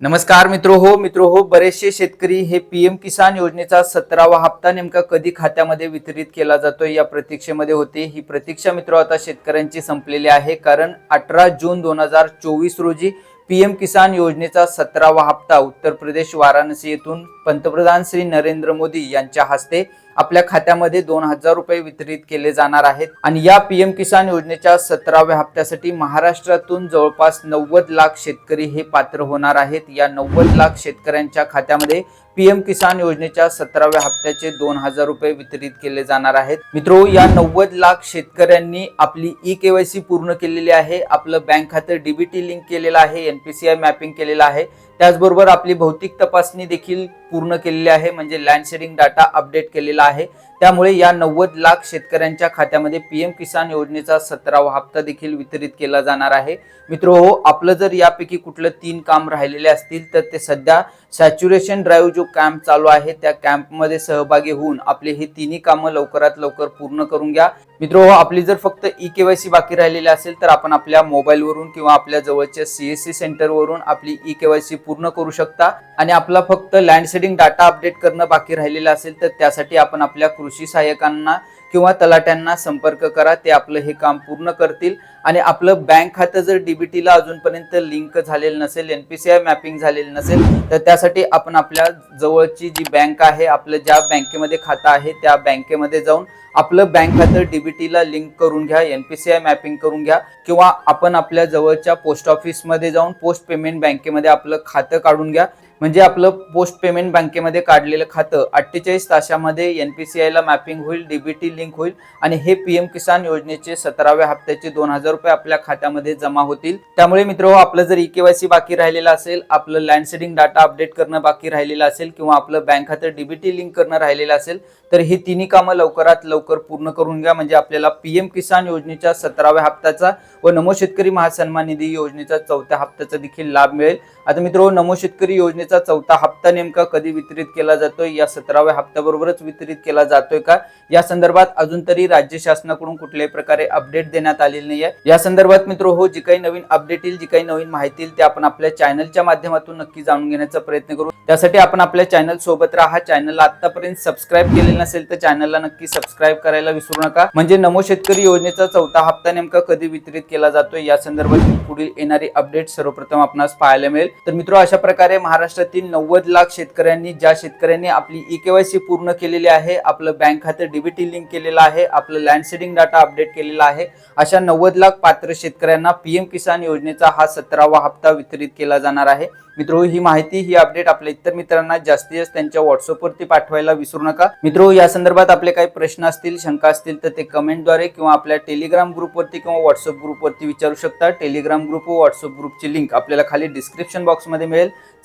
नमस्कार मित्र हो मित्र हो बरेचसे शेतकरी हे पीएम किसान योजनेचा सतरावा हप्ता नेमका कधी खात्यामध्ये वितरित केला जातोय या प्रतीक्षेमध्ये होते. ही प्रतीक्षा मित्र आता शेतकऱ्यांची संपलेली आहे. कारण अठरा जून दोन हजार चोवीस रोजी पीएम किसान योजनेचा सतरावा हप्ता उत्तर प्रदेश वाराणसी येथून पंतप्रधान श्री नरेंद्र मोदी यांच्या हस्ते आपल्या खात्यामध्ये दोन हजार रुपये वितरित केले जाणार आहेत. आणि या पीएम किसान योजनेच्या सतराव्या हप्त्यासाठी महाराष्ट्रातून जवळपास नव्वद लाख शेतकरी हे पात्र होणार आहेत. या नव्वद लाख शेतकऱ्यांच्या खात्यामध्ये पीएम किसान योजनेच्या सतराव्या हप्त्याचे दोन हजार रुपये वितरित केले जाणार आहेत. मित्रो या नव्वद लाख शेतकऱ्यांनी आपली ई केवायसी पूर्ण केलेली आहे. आपलं बँक खातं डीबीटी लिंक केलेलं आहे. एनपीसीआय मॅपिंग केलेलं आहे. त्याचबरोबर आपली भौतिक तपासणी देखील पूर्ण केलेली आहे म्हणजे लँड शेडिंग डाटा अपडेट केलेला आहे. त्यामुळे या नव्वद लाख शेतकऱ्यांच्या खात्यामध्ये पी एम किसान योजनेचा सतरावा हप्ता देखील वितरित केला जाणार आहे. मित्र हो आपलं जर यापैकी कुठलं तीन काम राहिलेले असतील तर ते सध्या सॅच्युरेशन ड्राईव्ह जो कॅम्प चालू आहे त्या कॅम्पमध्ये सहभागी होऊन आपले हे तिन्ही कामं लवकरात लवकर पूर्ण करून घ्या. मित्र हो आपली जर फक्त ई केवायसी बाकी राहिलेली असेल तर आपण आपल्या मोबाईलवरून किंवा आपल्या जवळच्या सीएससी सेंटरवरून आपली ई केवायसी पूर्ण करू शकता. आणि आपला फक्त लँड सेडिंग डाटा अपडेट करणं बाकी राहिलेलं असेल तर त्यासाठी आपण आपल्या कृषी सहाय्यकांना किंवा तलाट्यांना संपर्क करा. ते आपलं हे काम पूर्ण करतील. आणि आपलं बँक खातं जर डीबीटीला अजूनपर्यंत लिंक झालेलं नसेल एनपीसीआय मॅपिंग झालेलं नसेल तर त्यासाठी आपण आपल्या जवळची जी बँक आहे आपलं ज्या बँकेमध्ये खातं आहे त्या बँकेमध्ये जाऊन आपलं बँक खातं डीबीटीला लिंक करून घ्या एनपीसीआय मॅपिंग करून घ्या किंवा आपण आपल्या जवळच्या पोस्ट ऑफिसमध्ये जाऊन पोस्ट पेमेंट बँकेमध्ये आपलं खातं काढून घ्या. म्हणजे आपलं पोस्ट पेमेंट बँकेमध्ये काढलेलं खातं अठ्ठेचाळीस तासामध्ये एन पी सी आयला मॅपिंग होईल डीबीटी लिंक होईल आणि हे पीएम किसान योजनेचे सतराव्या हप्त्याचे दोन हजार रुपये आपल्या खात्यामध्ये जमा होतील. त्यामुळे मित्र आपलं जर ई केवायसी बाकी राहिलेलं असेल आपलं लँड सेडिंग डाटा अपडेट करणं बाकी राहिलेलं असेल किंवा आपलं बँक खातं डीबीटी लिंक करणं राहिलेलं असेल तर ही तिन्ही कामं लवकरात लवकर पूर्ण करून घ्या. म्हणजे आपल्याला पीएम किसान योजनेच्या सतराव्या हप्त्याचा व नमो शेतकरी महासन्मान निधी योजनेचा चौथ्या हप्त्याचा देखील लाभ मिळेल. आता मित्र नमो शेतकरी योजनेचा चौथा हप्ता नेमका कधी वितरित केला जातोय? या सतराव्या हप्त्याबरोबरच वितरित केला जातोय का? या संदर्भात अजून तरी राज्य शासनाकडून कुठल्याही प्रकारे अपडेट देण्यात आलेली नाही आहे या संदर्भात मित्र हो जी काही नवीन अपडेट येईल जी काही नवीन माहिती येईल ते आपण आपल्या चॅनलच्या माध्यमातून नक्की जाणून घेण्याचा प्रयत्न करू. त्यासाठी आपण आपल्या चॅनल सोबत राहा. चॅनलला आतापर्यंत सबस्क्राईब केलेलं नसेल तर चॅनलला नक्की सबस्क्राईब करायला विसरू नका. म्हणजे नमो शेतकरी योजनेचा चौथा हप्ता नेमका कधी वितरित केला जातोय? या संदर्भात पुढील येणारी अपडेट सर्वप्रथम आपणास पाहायला मिळेल. तर मित्र अशा प्रकारे महाराष्ट्र महाराष्ट्रातील नव्वद लाख शेतकऱ्यांनी ज्या शेतकऱ्यांनी आपली ई केवायसी पूर्ण केलेली आहे आपलं बँक खातं डीबीटी लिंक केलेलं आहे आपलं लँड सेडिंग डाटा अपडेट केलेला आहे अशा नव्वद लाख पात्र शेतकऱ्यांना पीएम किसान योजनेचा हा सतरावा हप्ता वितरित केला जाणार आहे. मित्रो ही माहिती ही अपडेट आपल्या इतर मित्रांना जास्तीत जास्त त्यांच्या व्हॉट्सअपवरती पाठवायला विसरू नका. मित्रो या संदर्भात आपले काही प्रश्न असतील शंका असतील तर ते कमेंटद्वारे किंवा आपल्या टेलिग्राम ग्रुपवरती किंवा व्हॉट्सअप ग्रुपवरती विचारू शकता. टेलिग्राम ग्रुप व व्हॉट्सअप ग्रुपची लिंक आपल्याला खाली डिस्क्रिप्शन बॉक्समध्ये मिळेल.